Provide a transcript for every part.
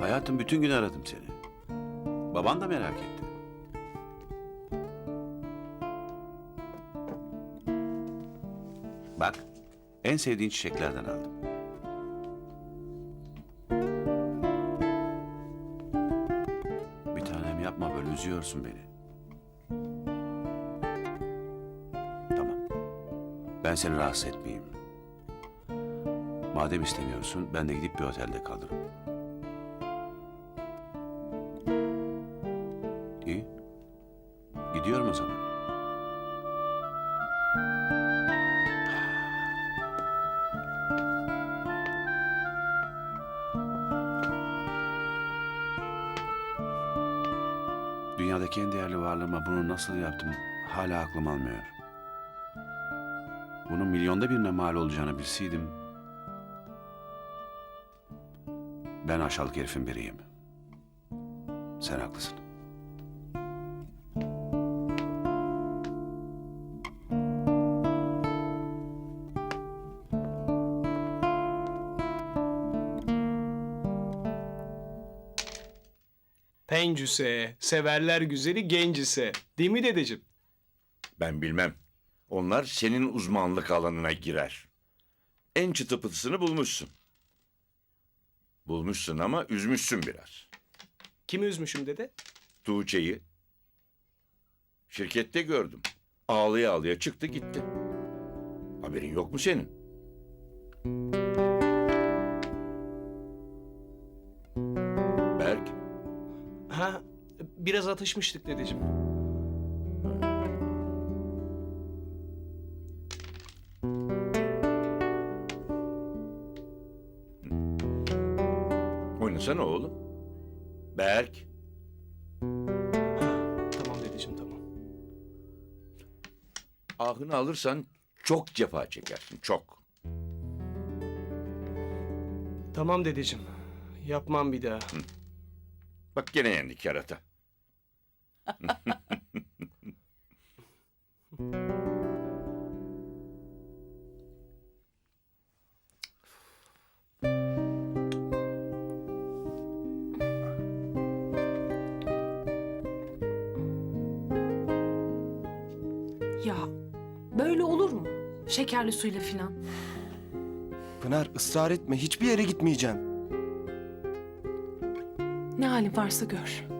Hayatım bütün gün aradım seni. Baban da merak etti. Bak, en sevdiğin çiçeklerden aldım. Bir tanem yapma böyle üzüyorsun beni. Tamam. Ben seni rahatsız etmeyeyim. Madem istemiyorsun ben de gidip bir otelde kalırım. Dünyadaki en değerli varlığıma bunu nasıl yaptım hala aklım almıyor. Bunun milyonda birine mal olacağını bilseydim... Ben aşağılık herifin biriyim. Sen haklısın. Pencüse, severler güzeli gencise. Değil mi dedeciğim? Ben bilmem. Onlar senin uzmanlık alanına girer. En çıtı pıtısını bulmuşsun. Bulmuşsun ama üzmüşsün biraz. Kimi üzmüşüm dede? Tuğçe'yi. Şirkette gördüm. Ağlaya ağlaya çıktı gitti. Haberin yok mu senin? Biraz atışmıştık dedeciğim. oynasana oğlum. Berk, Tamam dedeciğim tamam. ahını alırsan çok cefa çekersin, çok. Tamam dedeciğim. Yapmam bir daha. Bak gene yendik yarata. Ya böyle olur mu? Şekerli suyla filan. Pınar ısrar etme hiçbir yere gitmeyeceğim. Ne halin varsa gör.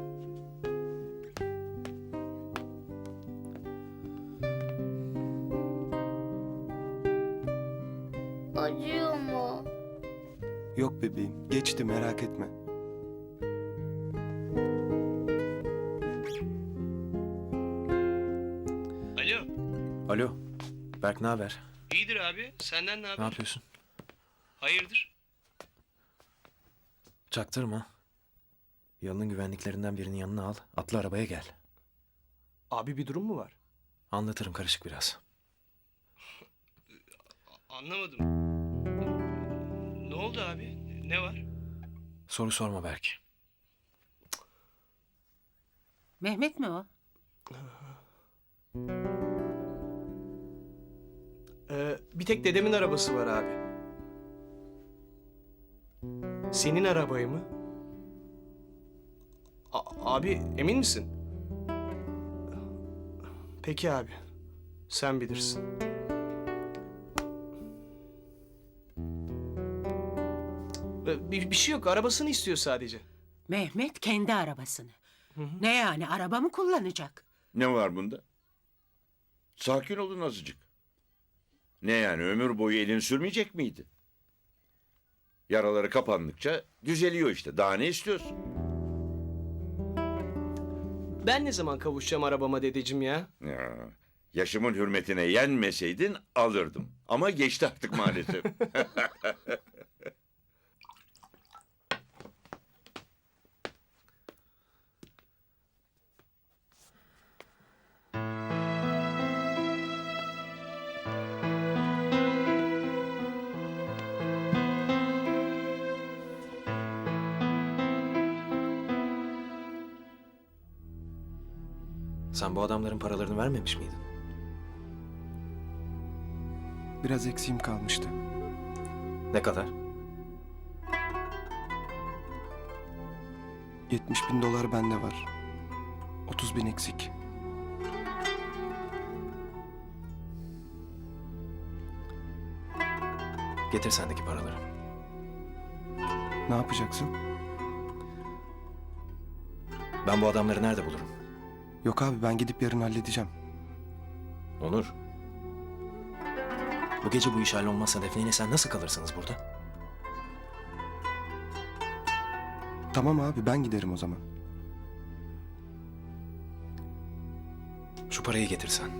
Acıyor mu? Yok bebeğim geçti merak etme. Alo. Alo. Berk ne haber? İyidir abi. Senden ne Ne yapıyorsun? Hayırdır? Çaktırma. Yalının güvenliklerinden birinin yanına al. Atla arabaya gel. Abi bir durum mu var? Anlatırım karışık biraz. Anlamadım. Ne oldu abi? Ne var? Soru sorma Berk. Mehmet mi o? Ee, bir tek dedemin arabası var abi. Senin arabayı mı? A- abi emin misin? Peki abi. Sen bilirsin. Bir, bir şey yok. Arabasını istiyor sadece. Mehmet kendi arabasını. Ne yani araba mı kullanacak? Ne var bunda? Sakin olun azıcık. Ne yani ömür boyu elin sürmeyecek miydi? Yaraları kapandıkça düzeliyor işte. Daha ne istiyorsun? Ben ne zaman kavuşacağım arabama dedeciğim ya? Ya, yaşımın hürmetine yenmeseydin alırdım. Ama geçti artık maalesef. Sen bu adamların paralarını vermemiş miydin? Biraz eksiğim kalmıştı. Ne kadar? 70 bin dolar bende var. 30 bin eksik. Getir sendeki paraları. Ne yapacaksın? Ben bu adamları nerede bulurum? Yok abi ben gidip yarın halledeceğim. Onur. Bu gece bu iş hallolmazsa Defne ile sen nasıl kalırsınız burada? Tamam abi ben giderim o zaman. Şu parayı getirsen.